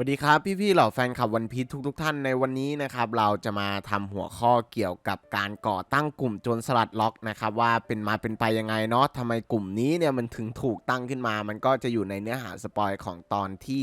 สวัสดีครับ พี่ๆเหล่าแฟนคลับวันพีททุกๆท่านในวันนี้นะครับเราจะมาทำหัวข้อเกี่ยวกับการก่อตั้งกลุ่มโจรสลัดล็อกนะครับว่าเป็นมาเป็นไปยังไงเนาะทำไมกลุ่มนี้เนี่ยมันถึงถูกตั้งขึ้นมา มันก็จะอยู่ในเนื้อหาสปอยของตอนที่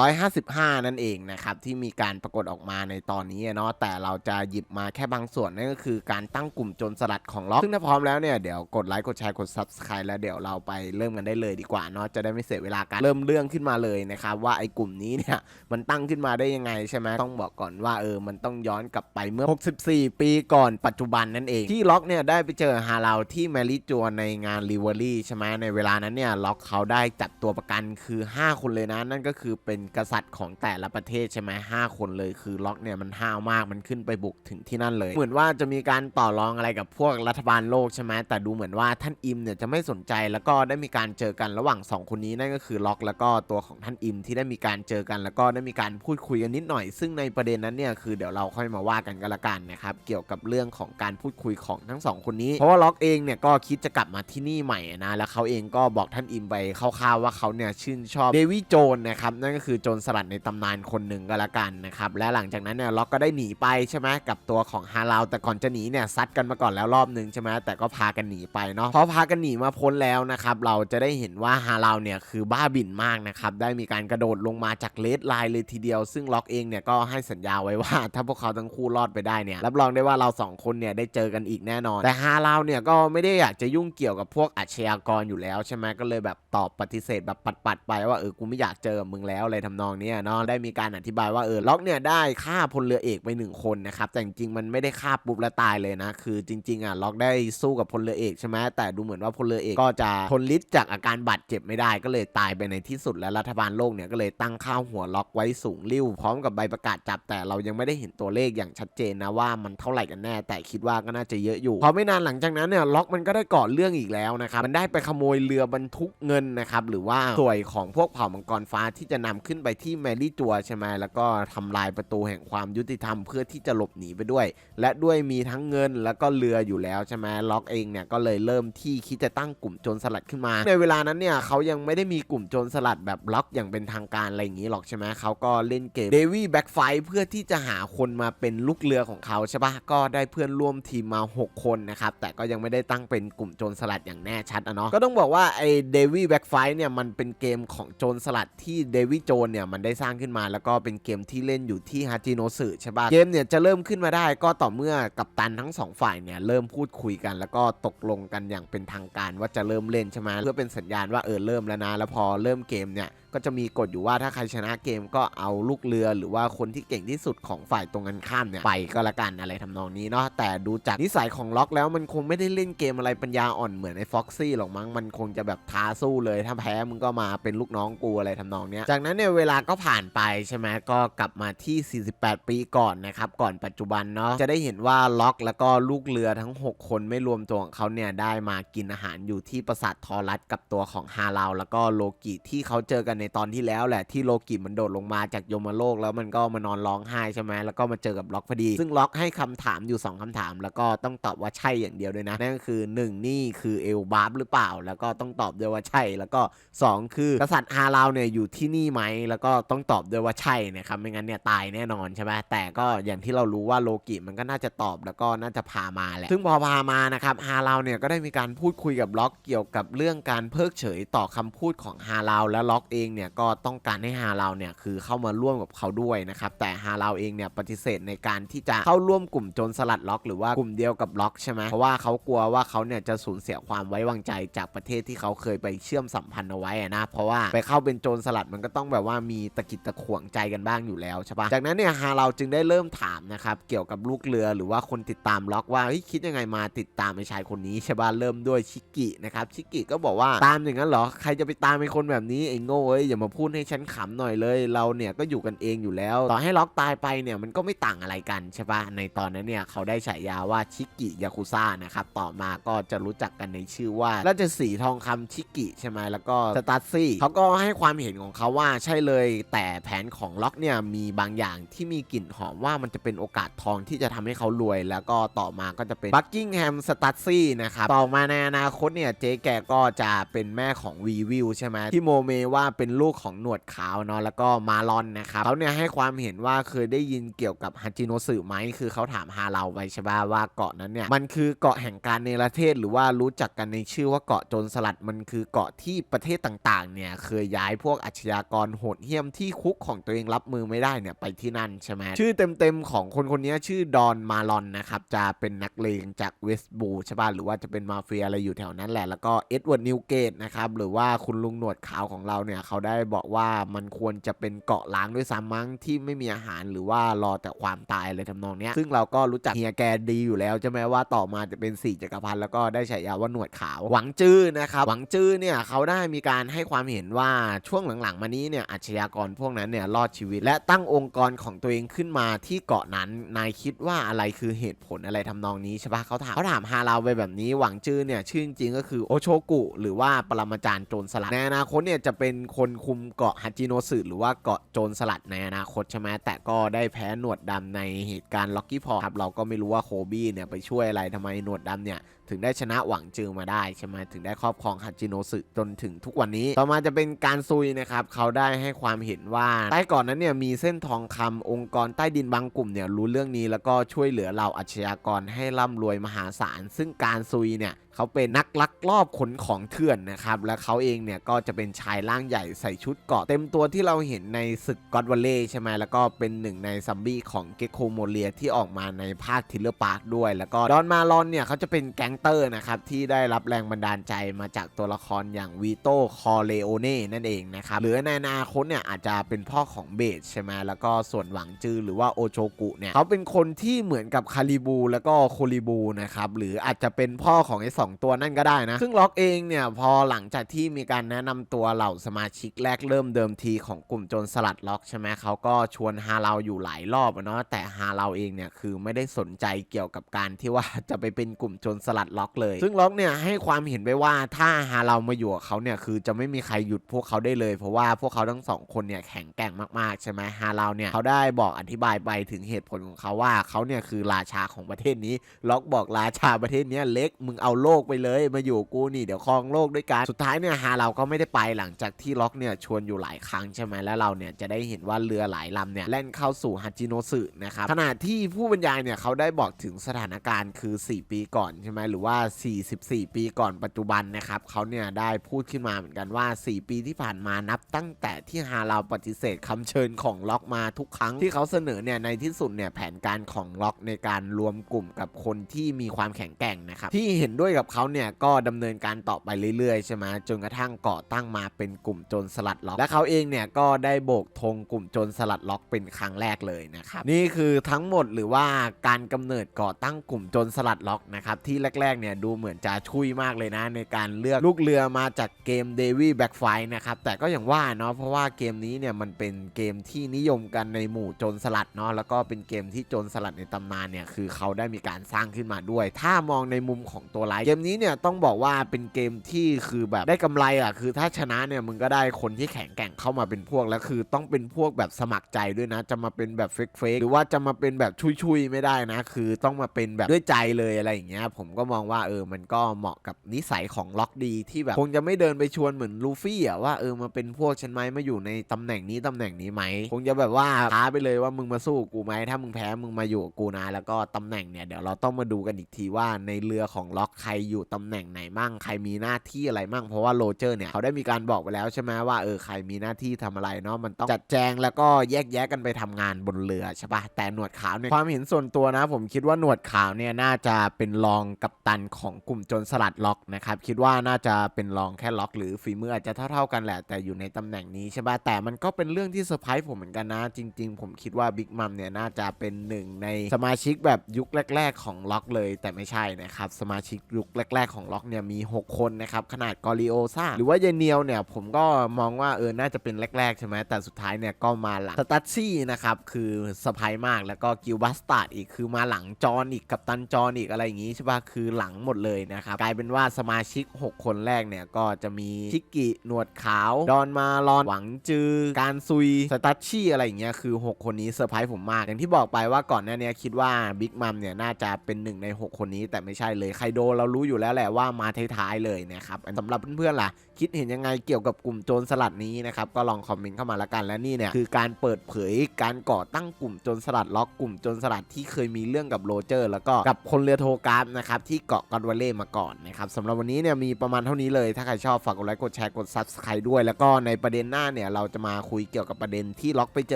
1155 นั่นเองนะครับที่มีการปรากฏออกมาในตอนนี้เนาะแต่เราจะหยิบมาแค่บางส่วนนั่นก็คือการตั้งกลุ่มโจรสลัดของล็อกซึ่งถ้าพร้อมแล้วเนี่ยเดี๋ยวกดไลค์กดแชร์กด subscribe แล้วเดี๋ยวเราไปเริ่มกันได้เลยดีกว่าเนาะจะได้ไม่เสียเวลาการเริ่มเรื่องขึ้นมาเลยนะครับว่าไอ้กลุ่มนี้เนี่ยมันตั้งขึ้นมาได้ยังไงใช่ไหมต้องบอกก่อนว่าเออมันต้องย้อนกลับไปเมื่อ 64 ปีก่อนปัจจุบันนั่นเอง ที่ล็อกเนี่ยได้ไปเจอฮาเราที่แมรี่จัวในงานรีเวอรี่ใช่ไหมในเวลานั้นเนี่ยล็อกเขาได้จัดตัวประกันคือ 5 คนเลยนะ นั่นก็คือเป็นกษัตริย์ของแต่ละประเทศใช่ไหมห้าคนเลยคือล็อกเนี่ยมันห้าวมากมันขึ้นไปบุกถึงที่นั่นเลย เหมือนว่าจะมีการต่อรองอะไรกับพวกรัฐบาลโลกใช่ไหมแต่ดูเหมือนว่าท่านอิมเนี่ยจะไม่สนใจแล้วก็ได้มีการเจอกันระหว่างสองคนนี้นั่นก็คือล็อกแล้วก็ตัวของท่านอิมที่ได้มีการเจอกันแล้วก็ได้มีการพูดคุยกันนิดหน่อย ซึ่งในประเด็นนั้นเนี่ยคือเดี๋ยวเราค่อยมาว่ากันก็แล้วกันนะครับเกี่ยวกับเรื่องของการพูดคุยของทั้งสองคนนี้ เพราะว่าล็อกเองเนี่ยก็คิดจะกลับมาที่นี่ใหม่นะแล้วเขาเองก็บอกท่านอิมไปคร่าวๆว่าเขาเนี่ยชื่นชอบเดวิโจนนะครับนั่นก็คือโจรสลัดในตำนานคนหนึ่งก็แล้วกันนะครับและหลังจากนั้นเนี่ยล็อกก็ได้หนีไปใช่ไหมกับตัวของฮาราแต่ก่อนจะหนีเนี่ยซัดกันมาก่อนแล้วรอบหนึ่งใช่ไหมแต่ก็พากันหนีไปเนาะพอพากันหนีมาพ้นแล้วนะครับเราจะได้เห็นว่าฮาราเนี่ยคือบ้าบิ่นมากนะครับได้มีการกระโดดลงมาจากเลดไลน์เลยทีเดียว ซึ่งล็อกเองเนี่ยก็ให้สัญญาไว้ว่า ถ้าพวกเขาทั้งคู่รอดไปได้เนี่ยรับรองได้ว่าเราสองคนเนี่ยได้เจอกันอีกแน่นอน แต่ฮาราเนี่ยก็ไม่ได้อยากจะยุ่งเกี่ยวกับพวกอาชญากรอยู่แล้วใช่ไหมก็เลยแบบตอบปฏิเสธแบบปัดๆไปว่าเออกูไม่อยากเจอมึงแล้วอะไรทำนองนี้เนาะได้มีการอธิบายว่าเออล็อกเนี่ยได้ฆ่าพลเรือเอกไปหนึ่งคนนะครับแต่จริงๆมันไม่ได้ฆ่าปุ๊บแล้วตายเลยนะคือจริงๆอะล็อกได้สู้กับพลเรือเอกใช่ไหมแต่ดูเหมือนว่าพลเรือเอกก็จะทนฤทธิ์จากอาการบาดเจ็บไม่ได้ก็เลยตายไปในที่สุดแล้วรัฐบาลโลกเนี่ยก็เลยตั้งค่าหัวล็อกไว้สูงริ้วพร้อมกับใบประกาศจับแต่เรายังไม่ได้เห็นตัวเลขอย่างชัดเจนนะว่ามันเท่าไหร่กันแน่ แต่คิดว่าก็น่าจะเยอะอยู่พอไม่นานหลังจากนั้นเนี่ยล็อกมันก็ได้ก่อเรื่องอีกแล้วนะครับมันได้ไปขโมยเรือบรรทุกเงินนะครับหรือว่าสวยของพวกเผ่ามังกรฟ้าที่จะนำขึ้นไปที่แมรี่จัวใช่ไหมแล้วก็ทำลายประตูแห่งความยุติธรรมเพื่อที่จะหลบหนีไปด้วย และด้วยมีทั้งเงินแล้วก็เรืออยู่แล้วใช่ไหมล็อกเองเนี่ยก็เลยเริ่มที่คิดจะตั้งกลุ่มโจรสลัดขึ้นมา ในเวลานั้นเนี่ยเขายังไม่ได้มีกลุ่มโจรสลัดแบบล็อกอย่างเป็นทางการอะไรอย่างนี้หรอกใช่ไหมเขาก็เล่นเกมเดวี่แบ็กไฟเพื่อที่จะหาคนมาเป็นลูกเรือของเขาใช่ปะก็ได้เพื่อนร่วมทีมมา 6 คนนะครับแต่ก็ยังไม่ได้ตั้งเป็นกลุ่มโจรสลัดอย่างแน่ชัดอะเนาะก็ต้องบอกว่าไอ้เดวี่แบ็กไฟเนี่ยมันเป็นเกมของโจรสลัดที่เดวี่โจนเนี่ยมันได้สร้างขึ้นมา แล้วก็เป็นเกมที่เล่นอยู่ที่ฮาจิโนสึใช่ปะเกมเนี่ยจะเริ่มขึ้นมาได้ก็ต่อเมื่อกัปตันทั้งสองฝ่ายเนี่ยเริ่มพูดคุยกัน แล้วก็ตกลงกันอย่างเป็นทางการว่าจะเริ่มเล่นใช่ไหมเพื่อเป็นสัญญาณว่าเออเริ่มแล้วนะแล้วพอเริ่มเกมเนี่ยก็จะมีกฎอยู่ว่าถ้าใครชนะเกมก็เอาลูกเรือ หรือว่าคนที่เก่งที่สุดของฝ่ายตรงกันข้ามเนี่ยไปก็แล้วกันอะไรทำนองนี้เนาะแต่ดูจากนิสัยของล็อกแล้วมันคงไม่ได้เล่นเกมอะไรปัญญาอ่อนเหมือนไอ้ฟ็อกซี่หรอกมั้งมันคงจะแบบท้าสู้เลย ถ้าแพ้มึงก็มาเป็นลูกน้องกูอะไรทำนองเนี้ยจากนั้นเนี่ยเวลาก็ผ่านไปใช่ไหมก็กลับมาที่ 48 ปีก่อนนะครับก่อนปัจจุบันเนาะจะได้เห็นว่าล็อกแล้วก็ลูกเรือทั้ง 6 คนไม่รวมตัวของเขาเนี่ยได้มากินอาหารอยู่ที่ปราสาททอรัสกับตัวของฮาราแล้วก็โลกิที่เขาเจอกันในตอนที่แล้วแหละที่โลกิมันโดดลงมาจากยมโลก แล้วมันก็มานอนร้องไห้ใช่ไหมแล้วก็มาเจอกับล็อกพอดี ซึ่งล็อกให้คำถามอยู่ 2คำถาม แล้วก็ต้องตอบว่าใช่อย่างเดียวด้วยนะนั่นก็คือ 1 นี่คือเอลบาร์บหรือเปล่า แล้วก็ต้องตอบด้วยว่าใช่ แล้วก็ 2 คือกษัตริย์ฮาราวเนี่ยอยู่ที่นี่ไหมแล้วก็ต้องตอบด้วยว่าใช่นะครับไม่งั้นเนี่ยตายแน่นอนใช่ไหมแต่ก็อย่างที่เรารู้ว่าโลกิมันก็น่าจะตอบแล้วก็น่าจะพามาแหละซึ่งพอพามานะครับฮาราวเนี่ยก็ได้มีการพูดคุยกับล็อกเกี่ยวกับเรื่องการเพิกเฉยต่อคำพูดของฮาราและล็อกเองเนี่ยก็ต้องการให้ฮาเราเนี่ยคือเข้ามาร่วมกับเขาด้วยนะครับแต่ฮาเราเองเนี่ยปฏิเสธในการที่จะเข้าร่วมกลุ่มโจรสลัดล็อก หรือว่ากลุ่มเดียวกับล็อกใช่ไหมเพราะว่าเขากลัวว่าเขาเนี่ยจะสูญเสียความไว้วางใจจากประเทศที่เขาเคยไปเชื่อมสัมพันธ์เอาไว้นะเพราะว่าไปเข้าเป็นโจรสลัดมันก็ต้องแบบว่ามีตะกิดตะขวงใจกันบ้างอยู่แล้วใช่ปะจากนั้นเนี่ยฮาเราจึงได้เริ่มถามนะครับเกี่ยวกับลูกเรือหรือว่าคนติดตามล็อกว่าเฮ้ยคิดยังไงมาติดตามไอ้ชายคนนี้ใช่ปะเริ่มด้วยชิกินะครับชิกิก็บอกว่าตามอย่างนั้นเหรอใครจะไปตามไอ้คนแบบนี้ไอ้โง่เอ้ยอย่ามาพูดให้ฉันขำหน่อยเลย เราเนี่ยก็อยู่กันเองอยู่แล้ว ต่อให้ล็อกตายไปเนี่ยมันก็ไม่ต่างอะไรกันใช่ปะในตอนนั้นเนี่ยเขาได้ฉายาว่าชิกิยาคุซ่านะครับต่อมาก็จะรู้จักกันในชื่อว่าราชสีทองคำชิกิใช่ไหมแล้วก็สตัสซี่เขาก็ให้ความเห็นของเขาว่าใช่เลย แต่แผนของล็อกเนี่ยมีบางอย่างที่มีกลิ่นหอมว่ามันจะเป็นโอกาสทองที่จะทำให้เขารวย แล้วก็ต่อมาก็จะเป็นบักกิงแฮมสตัสซี่นะครับต่อมาในอนาคตเนี่ยเจ๊แกก็จะเป็นแม่ของวีวิวใช่ไหมที่โมเมว่าเป็นเป็นลูกของหนวดขาวเนาะแล้วก็มาลอนนะครับเขาเนี่ยให้ความเห็นว่าเคยได้ยินเกี่ยวกับฮัจิโนสึไหมคือเขาถามฮาเราไปใช่ป่ะว่าเกาะนั้นเนี่ยมันคือเกาะแห่งการเนรเทศ หรือว่ารู้จักกันในชื่อว่าเกาะโจรสลัดมันคือเกาะที่ประเทศต่างๆเนี่ยเคยย้ายพวกอาชญากรโหดเหี้ยมที่คุกของตัวเองรับมือไม่ได้เนี่ยไปที่นั่นใช่ไหมชื่อเต็มๆของคนคนนี้ชื่อดอนมาลอนนะครับจะเป็นนักเลงจากเวสต์บูใช่ป่ะหรือว่าจะเป็นมาเฟียอะไรอยู่แถวนั้นแหละแล้วก็เอ็ดเวิร์ดนิวเกตนะครับหรือว่าคุณลุงหนวดขาวของเราเนี่ยเขาได้บอกว่ามันควรจะเป็นเกาะล้างด้วยซ้ำมั้งที่ไม่มีอาหารหรือว่ารอแต่ความตายอะไรทำนองเนี้ยซึ่งเราก็รู้จักเฮียแกดีอยู่แล้วใช่ไหมว่าต่อมาจะเป็นสี่จักรพรรดิแล้วก็ได้ฉายาว่าหนวดขาว หวังจื้อนะครับหวังจื้อเนี่ยเขาได้มีการให้ความเห็นว่าช่วงหลังๆ มานี้เนี่ยอาชญากรพวกนั้นเนี่ยรอดชีวิต และตั้งองค์กรของตัวเองขึ้นมาที่เกาะนั้นนายคิดว่าอะไรคือเหตุผลอะไรทำนองนี้ใช่ปะเขาถามเขาถามฮาราไปแบบนี้หวังจื้อเนี่ยชื่อจริงก็คือโอโชกุ หรือว่าปรมาจารย์โจรสลัดในอนาคตเนี่ยจะเป็นคนคุมเกาะฮัจิโนสึหรือว่าเกาะโจรสลัดในอนาคตใช่ไหมแต่ก็ได้แพ้หนวดดำในเหตุการณ์ล็อกกี้พอครับเราก็ไม่รู้ว่าโคบี้เนี่ยไปช่วยอะไรทำไมหนวดดำเนี่ย ถึงได้ชนะหวังจือมาได้ใช่ไหมถึงได้ครอบครองฮัจิโนสึจนถึงทุกวันนี้ ต่อมาจะเป็นการซุยนะครับเขาได้ให้ความเห็นว่าใต้ก่อนนั้นเนี่ยมีเส้นทองคำองค์กรใต้ดินบางกลุ่มเนี่ยรู้เรื่องนี้แล้วก็ช่วยเหลือเหล่าอาชญากรให้ร่ำรวยมหาศาล ซึ่งการซุยเนี่ยเขาเป็นนักลักลอบขนของเถื่อนนะครับ และเขาเองเนี่ยก็จะเป็นชายร่างใหญ่ใส่ชุดเกราะเต็มตัวที่เราเห็นในศึกก็อดวัลเล่ใช่ไหมแล้วก็เป็นหนึ่งในซัมบี้ของเกโคโมเลียที่ออกมาในภาคทิลเลอร์พาร์คด้วย แล้วก็ดอนมาลอนเนี่ยเขาจะเป็นแก๊งเตอร์นะครับที่ได้รับแรงบันดาลใจมาจากตัวละครอย่างวีโต้คอเลโอเน่นั่นเองนะครับหรือในอนาคตเนี่ยอาจจะเป็นพ่อของเบสใช่ไหมแล้วก็ส่วนหวังจือหรือว่าโอโชกุเนี่ยเขาเป็นคนที่เหมือนกับคาริบู แล้วก็โคริบูนะครับหรืออาจจะเป็นพ่อของไอ้สองตัวนั่นก็ได้นะ ซึ่งล็อกเองเนี่ยพอหลังจากที่มีการแนะนำตัวเหล่าสมาชิกแรกเริ่มเดิมทีของกลุ่มโจรสลัดล็อกใช่ไหมเขาก็ชวนฮาเราอยู่หลายรอบเนาะแต่ฮาเราเองเนี่ยคือไม่ได้สนใจเกี่ยวกับการที่ว่าจะไปเป็นกลุ่มโจรสลัดล็อกเลย ซึ่งล็อกเนี่ยให้ความเห็นไปว่าถ้าฮาเรามาอยู่กับเขาเนี่ยคือจะไม่มีใครหยุดพวกเขาได้เลย เพราะว่าพวกเขาทั้งสองคนเนี่ยแข็งแกร่งมากๆใช่ไหมฮาเราเนี่ยเขาได้บอกอธิบายไปถึงเหตุผลของเขาว่าเขาเนี่ยคือราชาของประเทศนี้ ล็อกบอกราชาประเทศนี้เล็กมึงเอาโลกไปเลย มาอยู่กูนี่เดี๋ยวครองโลกด้วยกันสุดท้ายเนี่ยฮาเราก็ไม่ได้ไปหลังจากที่ล็อกเนี่ยชวนอยู่หลายครั้งใช่ไหมแล้วเราเนี่ยจะได้เห็นว่าเรือหลายลำเนี่ยแล่นเข้าสู่ฮัจิโนสึนะครับขณะที่ผู้บรรยายเนี่ยเขาได้บอกถึงสถานการณ์คือ 4 ปีก่อนใช่ไหมหรือว่า 44 ปีก่อนปัจจุบันนะครับเขาเนี่ยได้พูดขึ้นมาเหมือนกันว่า 4 ปีที่ผ่านมานับตั้งแต่ที่ฮาราปฏิเสธคำเชิญของล็อกมาทุกครั้งที่เขาเสนอเนี่ยในที่สุดเนี่ยแผนการของล็อกในการรวมกลุ่มกับคนที่มีความแข็งแกร่งนะครับที่เห็นด้วยกับเขาเนี่ยก็ดำเนินการต่อไปเรื่อยๆใช่ไหมจนกระทั่งก่อตั้งมาเป็นกลุ่มโจรสลัดล็อก และเขาเองเนี่ยก็ได้โบกธงกลุ่มโจรสลัดล็อกเป็นครั้งแรกเลยนะครับนี่คือทั้งหมดหรือว่าการกำเนิดก่อตั้งกลุ่มโจรสลัดล็อกนะครับที่แรกๆเนี่ยดูเหมือนจะชุยมากเลยนะ ในการเลือกลูกเรือมาจากเกม d a v y Back f i g h t นะครับ แต่ก็อย่างว่าเนาะเพราะว่าเกมนี้เนี่ยมันเป็นเกมที่นิยมกันในหมู่โจรสลัดเนาะแล้วก็เป็นเกมที่โจรสลัดในตำนานเนี่ยคือเขาได้มีการสร้างขึ้นมาด้วย ถ้ามองในมุมของตัวร้ายเกมนี้เนี่ยต้องบอกว่าเป็นเกมที่คือแบบได้กำไรอะคือถ้าชนะเนี่ยมึงก็ได้คนที่แข็งแกร่งเข้ามาเป็นพวกแล้วคือต้องเป็นพวกแบบสมัครใจด้วยนะ จะมาเป็นแบบเฟกเฟกหรือว่าจะมาเป็นแบบชุยๆไม่ได้นะ คือต้องมาเป็นแบบด้วยใจเลยอะไรอย่างเงี้ยผมก็มองว่าเออมันก็เหมาะกับนิสัยของล็อกดีที่แบบคงจะไม่เดินไปชวนเหมือนลูฟี่อะว่าเออมาเป็นพวกฉันไหมมาอยู่ในตำแหน่งนี้ตำแหน่งนี้ไหมคงจะแบบว่าท้าไปเลยว่ามึงมาสู้กูไหมถ้ามึงแพ้มึงมาอยู่กูนะแล้วก็ตำแหน่งเนี่ยเดี๋ยวเราต้องมาดูกันอีกทีว่าในเรือของล็อกใครอยู่ตำแหน่งไหนมั่งใครมีหน้าที่อะไรมั่งเพราะว่าโรเจอร์เนี่ยเขาได้มีการบอกไปแล้วใช่ไหมว่าเออใครมีหน้าที่ทำอะไรเนาะมันต้องจัดแจงแล้วก็แยกแยะกันไปทำงานบนเรือใช่ปะแต่หนวดขาวเนี่ยความเห็นส่วนตัวนะ ผมคิดว่าหนวดขาวเนี่ยน่าจะเป็นรองกัปตันของกลุ่มจรสลัดล็อกนะครับ คิดว่าน่าจะเป็นรองแค่ล็อก หรือฝีมืออาจจะเท่าๆกันแหละ แต่อยู่ในตำแหน่งนี้ใช่ปะแต่มันก็เป็นเรื่องที่เซอร์ไพรส์ผมเหมือนกันนะ จริง ๆ ผมคิดว่าบิ๊กมัมเนี่ยน่าจะเป็นหนึ่งในสมาชิกแบบยุคแรก ๆ ของล็อกเลย แต่ไม่ใช่นะครับสมาชิกยุคแรก ๆ ของล็อกเนี่ยมี 6 คนนะครับขนาดกอริโอซาหรือว่าเยเนียวเนี่ยผมก็มองว่าเออน่าจะเป็นแรกๆใช่ไหมแต่สุดท้ายเนี่ยก็มาหลังสตัตซี่นะครับคือเซอร์ไพรส์มากแล้วก็กิลบัสตาร์ดอีกคือมาหลังจอนอีกกับตันจอนอีกอะไรอย่างงี้ใช่ปะคือหลังหมดเลยนะครับ กลายเป็นว่าสมาชิก 6 คนแรกเนี่ย ก็จะมีชิกิหนวดขาว ดอนมาลอนหวังจือ การซุย สตัชชี่อะไรอย่างเงี้ยคือ 6 คนนี้เซอร์ไพรส์ผมมาก อย่างที่บอกไปว่าก่อนหน้านี้คิดว่าบิ๊กมัมเนี่ย น่าจะเป็นหนึ่งใน 6 คนนี้ แต่ไม่ใช่เลยไคโดเรารู้อยู่แล้วแหละว่ามาท้ายๆเลยนะครับสำหรับเพื่อนๆล่ะ คิดเห็นยังไงเกี่ยวกับกลุ่มโจรสลัดนี้นะครับก็ลองคอมเมนต์เข้ามาละกันและนี่เนี่ยคือการเปิดเผยการก่อตั้งกลุ่มโจรสลัดล็อกกลุ่มโจรสลัดที่เคยมีเรื่องกับโรเจอร์ แล้วก็กับคนเรือโทกราฟนะครับที่เกาะกอนวาเล่มาก่อนนะครับสำหรับวันนี้เนี่ยมีประมาณเท่านี้เลย ถ้าใครชอบฝากกดไลค์กดแชร์กด Subscribe ด้วย แล้วก็ในประเด็นหน้าเนี่ยเราจะมาคุยเกี่ยวกับประเด็นที่ล็อกไปเจ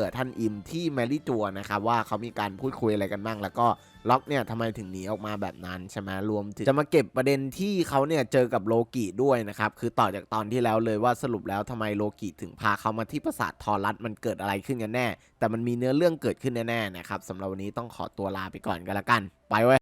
อท่านอิมที่แมรี่จัวนะครับว่าเขามีการพูดคุยอะไรกันบ้าง แล้วก็ล็อกเนี่ยทำไมถึงหนีออกมาแบบนั้นใช่ไหมรวมถึงจะมาเก็บประเด็นที่เขาเนี่ยเจอกับโลกิด้วยนะครับคือต่อจากตอนที่แล้วเลยว่าสรุปแล้วทำไมโลกิถึงพาเขามาที่ปราสาททอรัสมันเกิดอะไรขึ้นกันแน่ แต่มันมีเนื้อเรื่องเกิดขึ้นแน่ๆนะครับสำหรับวันนี้ต้องขอตัวลาไปก่อนกันละกัน ไปเว้